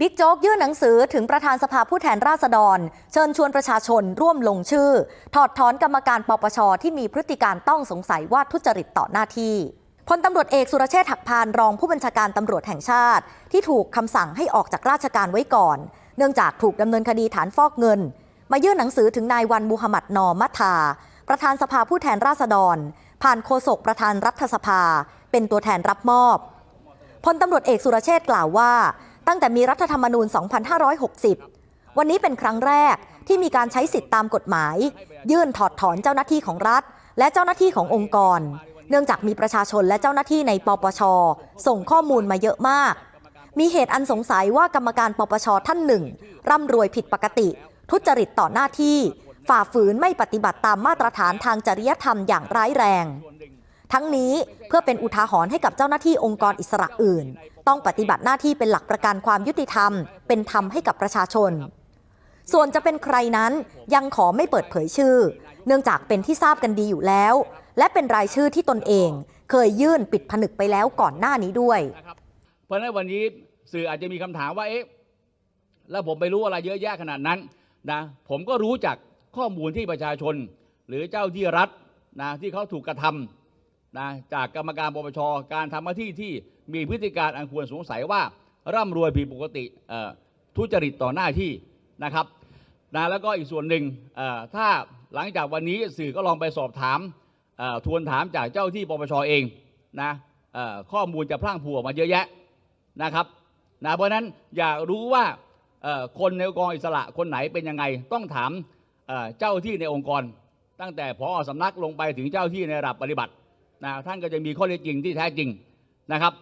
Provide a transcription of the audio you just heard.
บิ๊กโจ๊กยื่นหนังสือถึงประธานสภาผู้แทนราษฎร เชิญชวนประชาชนร่วมลงชื่อ ถอดถอนกรรมการปปชที่มีพฤติการต้องสงสัยว่าทุจริตต่อหน้าที่พลตำรวจเอกสุรเชษฐ์หักพานรองผู้บัญชาการตำรวจแห่งชาติ ที่ถูกคำสั่งให้ออกจากราชการไว้ก่อน เนื่องจากถูกดำเนินคดีฐานฟอกเงิน มายื่นหนังสือถึงนายวันมูฮัมหมัดนอมัทา ประธานสภาผู้แทนราษฎร ผ่านโฆษกประธานรัฐสภา เป็นตัวแทนรับมอบพลตำรวจเอกสุรเชษฐ์กล่าวว่า ตั้งแต่มีรัฐธรรมนูญ 2560 วันนี้เป็นครั้งแรกที่มีการใช้สิทธิตามกฎหมาย ยื่นถอดถอนเจ้าหน้าที่ของรัฐ และเจ้าหน้าที่ขององค์กร เนื่องจากมีประชาชนและเจ้าหน้าที่ในปปช ส่งข้อมูลมาเยอะมาก มีเหตุอันสงสัยว่ากรรมการปปชท่านหนึ่ง ร่ำรวยผิดปกติ ทุจริตต่อหน้าที่ ฝ่าฝืนไม่ปฏิบัติตามมาตรฐานทางจริยธรรมอย่างร้ายแรง ทั้งนี้เพื่อเป็นอุทาหรณ์ให้กับเจ้าหน้าที่องค์กรอิสระอื่น ต้องปฏิบัติหน้าที่เป็นหลักประกันความยุติธรรม เป็นธรรมให้กับประชาชน ส่วนจะเป็นใครนั้นยังขอไม่เปิดเผยชื่อ เนื่องจากเป็นที่ทราบกันดีอยู่แล้ว และเป็นรายชื่อที่ตนเอง เคยยื่นปิดผนึกไปแล้วก่อนหน้านี้ด้วย เพราะฉะนั้นวันนี้สื่ออาจจะมีคำถามว่าเอ๊ะแล้วผมไปรู้อะไรเยอะแยะขนาดนั้นนะผมก็รู้จากข้อมูลที่ประชาชน หรือเจ้าที่รัฐนะที่เขาถูกกระทำ นะจากกรรมการปปชการทำหน้าที่ที่มีพฤติการอันควรสงสัยว่าร่ำรวยผิดปกติทุจริตต่อหน้าที่นะครับนะแล้วก็อีกส่วนหนึ่งถ้าหลังจากวันนี้สื่อก็ลองไปสอบถามทวนถามจากเจ้าที่ปปชเองนะข้อมูลจะพลั่งพรูออกมาเยอะแยะนะครับนะเพราะนั้นอยากรู้ว่าคนในองค์กรอิสระคนไหนเป็นยังไง ต้องถามเอ่อเจ้าที่ในองค์กร ตั้งแต่พอสำนักลงไปถึงเจ้าที่ในระดับปฏิบัติ นะท่านก็จะมีข้อเท็จจริงที่แท้จริงนะครับ